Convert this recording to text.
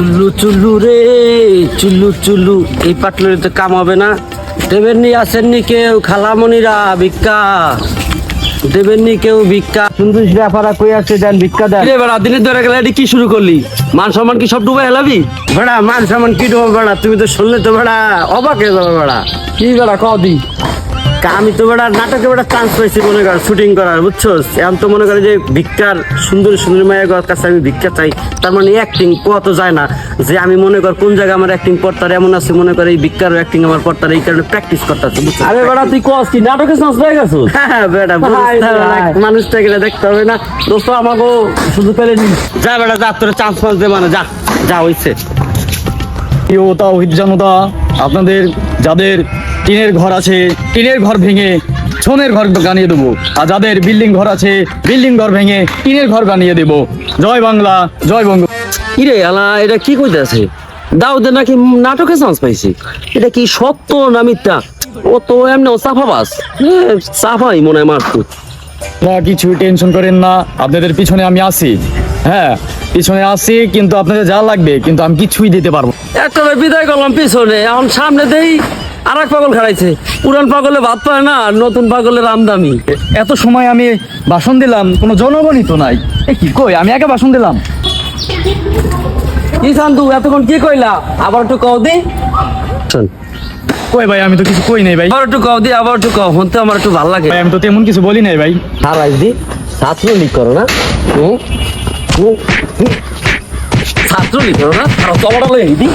চুল্লু চুল্লু রে চুল্লু চুল্লু। এই পাটলের তো কাম হবে না। দেবেননি আসেননি কেউ খালামণিরা ভিক্ষা। দেবেননি কেউ ভিক্ষা। সুন্দর ব্যাপারা কই আছে দেন ভিক্ষা দেন। রে বেড়া দিনের ধরে গেলে এটি কি শুরু করলি? মান সম্মান কি সব ডুবে হেলাবি? বেড়া মান সম্মান কি ডুবে বেড়া? তুমি তো শুনলে তো বেড়া অবাক হয়ে যাবে বেড়া। কি বেড়া কদি আমি তো বেড়া নাটকে বেড়া চান্স পাইছি মনে কর শুটিং করার বুঝছ এখন তো মনে করে যে ভিক্ষার সুন্দর সুন্দর মায়ের কাছে আমি ভিক্ষা চাই তার মানে অ্যাক্টিং পোয়া তো যায় না। যে আমি মনে কর কোন জায়গায় আমার অ্যাক্টিং পড়তার এমন আছে মনে করে এই ভিক্ষার অ্যাক্টিং আমার পড়তার এই কারণে প্র্যাকটিস করতেছে বুঝছ আরে বেড়া তুই কস কি নাটকে চান্স পেয়ে গেছো হ্যাঁ বেটা বুঝতে মানুষটা গেলে দেখতে হবে না। দোস্ত আমাকে শুধু পেলে নি যা বেটা যা তোর চান্স ফান্স দে মানে যা যা হইছে। প্রিয়তা অভিজ্ঞতা আপনাদের যাদের টিনের ঘর আছে টিনের ঘর ভেঙে ছনের ঘর বানিয়ে দেবো। আর যাদের বিল্ডিং ঘর আছে বিল্ডিং ঘর ভেঙে টিনের ঘর বানিয়ে দেবো। জয় বাংলা জয় বঙ্গ। কিরে আলা এটা কি কইতাছে? দাউদে নাকি নাটকে চান্স পাইছি। এটা কি সত্য না মিথ্যা? ও তো এমনি ও চাফাবাস চাফাই মনে হয় মারতো। না কিছু টেনশন করেন না আপনাদের পিছনে আমি আছি। হ্যাঁ পিছনে আছি কিন্তু আপনাদের যা লাগবে কিন্তু আমি কিছুই দিতে পারব। একটা বিদায় করলাম পিছনে। এখন সামনে দেই। আর এক পাগল খাড়াইছে। পুরান পাগলে ভাত পায় না আর নতুন পাগলের আমদামি এত সময় আমি ভাষণ দিলাম কোনো জনগণই তো নাই। এ কি কই আমি একা ভাষণ দিলাম? কি শান্তু এতক্ষণ কি কইলা? আবার একটু কও দি। কই ভাই আমি তো কিছু কই নাই ভাই। আবার একটু কও দি আবার একটু কও শুনতে আমার একটু ভালো লাগে। ভাই আমি তো তেমন কিছু বলি নাই ভাই। হারাই দি ছাত্র লীগ করো না। হুম? হুম? হুম? ছাত্র লীগ করো না আর তোমার দি